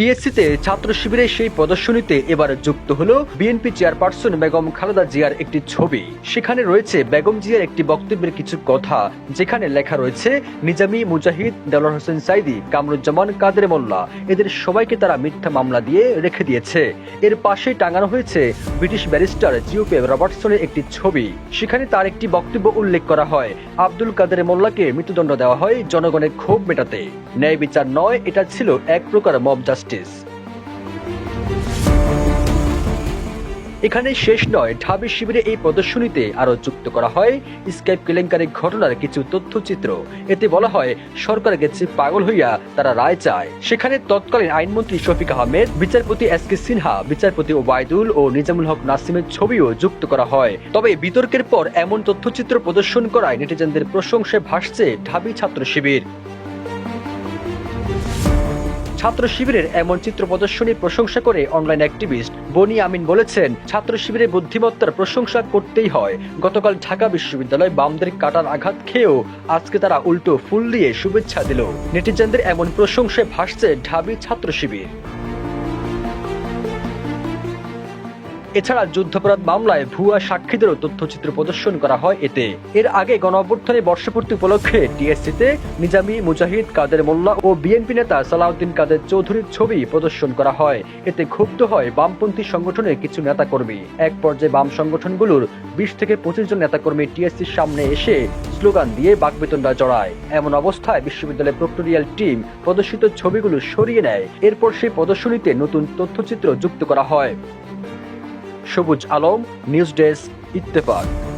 টিএসসিতে ছাত্র শিবিরের সেই প্রদর্শনীতে এবার যুক্ত হলো বিএনপি চেয়ারপারসন বেগম খালেদা জিয়ার একটি ছবি। সেখানে রয়েছে বেগম জিয়ার একটি বক্তব্যের কিছু কথা, যেখানে লেখা রয়েছে, নিজামি মুজাহিদ দেলোয়ার হোসেন সাইদি, কামরুজ্জামান, কাদের মোল্লা, এদের সবাইকে তারা মিথ্যা মামলা দিয়ে রেখে দিয়েছে। এর পাশে টাঙানো হয়েছে ব্রিটিশ ব্যারিস্টার জিওপে রবার্টসনের একটি ছবি। সেখানে তার একটি বক্তব্য উল্লেখ করা হয়, আব্দুল কাদের মোল্লাকে মৃত্যুদণ্ড দেওয়া হয় জনগণের ক্ষোভ মেটাতে। ন্যায় বিচার নয়, এটা ছিল এক প্রকার মব জাস্টিস। এখানে শেষ নয়। ঢাবি শিবিরে এই প্রদর্শনীতে আরও যুক্ত করা হয় স্কাইপ কেলেঙ্কারির ঘটনার কিছু তথ্যচিত্র। এতে বলা হয়, সরকার গেছে পাগল হইয়া তারা রায় চায়। সেখানে তৎকালীন আইনমন্ত্রী শফিক আহমেদ, বিচারপতি এস কে সিনহা, বিচারপতি ওবায়দুল ও নিজামুল হক নাসিমের ছবিও যুক্ত করা হয়। তবে বিতর্কের পর এমন তথ্যচিত্র প্রদর্শন করায় নেটিজেনদের প্রশংসায় ভাসছে ঢাবি ছাত্র শিবির। ছাত্র শিবিরের এমন চিত্র প্রদর্শনীর প্রশংসা করে অনলাইন অ্যাক্টিভিস্ট বনি আমিন বলেছেন, ছাত্র শিবিরে বুদ্ধিমত্তার প্রশংসা করতেই হয়। গতকাল ঢাকা বিশ্ববিদ্যালয় বামদের কাটার আঘাত খেয়েও আজকে তারা উল্টো ফুল দিয়ে শুভেচ্ছা দিল। নেটিজেনদের এমন প্রশংসায় ভাসছে ঢাবি ছাত্র শিবির। এছাড়া যুদ্ধাপরাধ মামলায় ভুয়া সাক্ষীদেরও তথ্যচিত্র প্রদর্শন করা হয় এতে। এর আগে গণ অভ্যুত্থানের বর্ষপূর্তি উপলক্ষে টিএসসিতে নিজামী মুজাহিদ কাদের মোল্লা ও বিএনপি নেতা সালাউদ্দিন কাদের চৌধুরীর ছবি প্রদর্শন করা হয়। এতে ক্ষুব্ধ হয় বামপন্থী সংগঠনের কিছু নেতাকর্মী। এক পর্যায়ে বাম সংগঠনগুলোর বিশ থেকে পঁচিশ জন নেতাকর্মী টিএসসির সামনে এসে স্লোগান দিয়ে বাকবেতনরা জড়ায়। এমন অবস্থায় বিশ্ববিদ্যালয়ের প্রক্টোরিয়াল টিম প্রদর্শিত ছবিগুলো সরিয়ে নেয়। এরপর সেই প্রদর্শনীতে নতুন তথ্যচিত্র যুক্ত করা হয়। সবুজ আলম নিউজ ডেস্ক ইত্তেফাক।